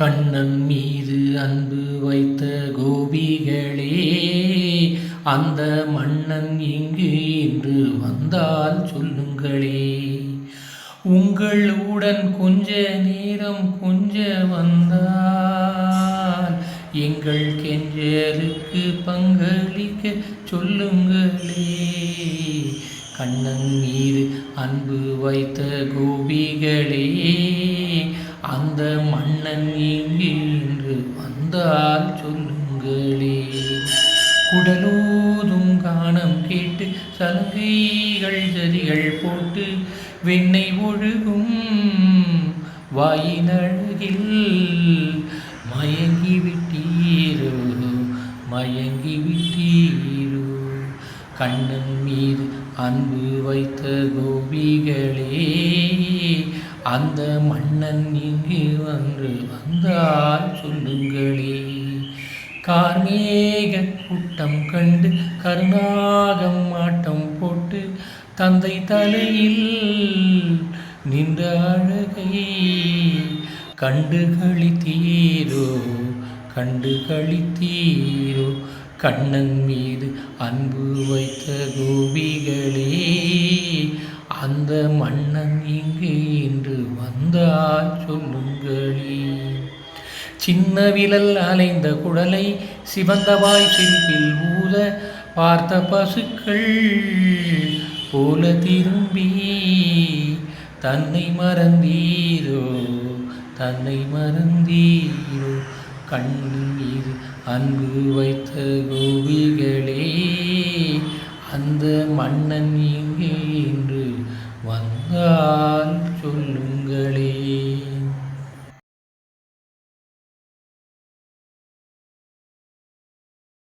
கண்ணன் மீது அன்பு வைத்த கோபிகளே அந்த மன்னன் இங்கு இன்று வந்தால் சொல்லுங்களே. உங்களுடன் கொஞ்ச நேரம் கொஞ்ச வந்தால் எங்கள் கெஞ்சருக்கு பங்களிக்க சொல்லுங்களே. கண்ணன் மீது அன்பு வைத்த கோபிகளே அந்த மன்னன் இங்கு இன்று வந்தால் சொல்லுங்களே. குடலோதும் காணம் கேட்டு சலுகைகள் ஜதிகள் போட்டு வெண்ணை ஒழுகும் வாயினழகில் மயங்கி விட்டீரோ மயங்கி விட்டீரோ. கண்ணன் மீது அன்பு வைத்த கோபிகளே அந்த மன்னன் இங்கு வந்து வந்தால் சொல்லுங்களே. கார்மேக கூட்டம் கண்டு கருணாகம் மாட்டம் போட்டு தந்தை தலையில் நின்ற அழகை கண்டு கழித்தீரோ கண்டு கழித்தீரோ கண்ணன் மீது அன்பு வைத்த கோபிகளே அந்த மன்னன் இங்கு இன்று வந்தால் சொல்லுங்களே. சின்ன விரல் அலைந்த குடலை சிவந்தவாய் சிரிப்பில் ஊத பார்த்த பசுக்கள் போல திரும்பி தன்னை மறந்தீரோ தன்னை மறந்தீரோ கண்ணீர் மீது அன்பு வைத்த கோபிகளே அந்த மன்னன் இங்கே இன்று வந்தால் சொல்லும்.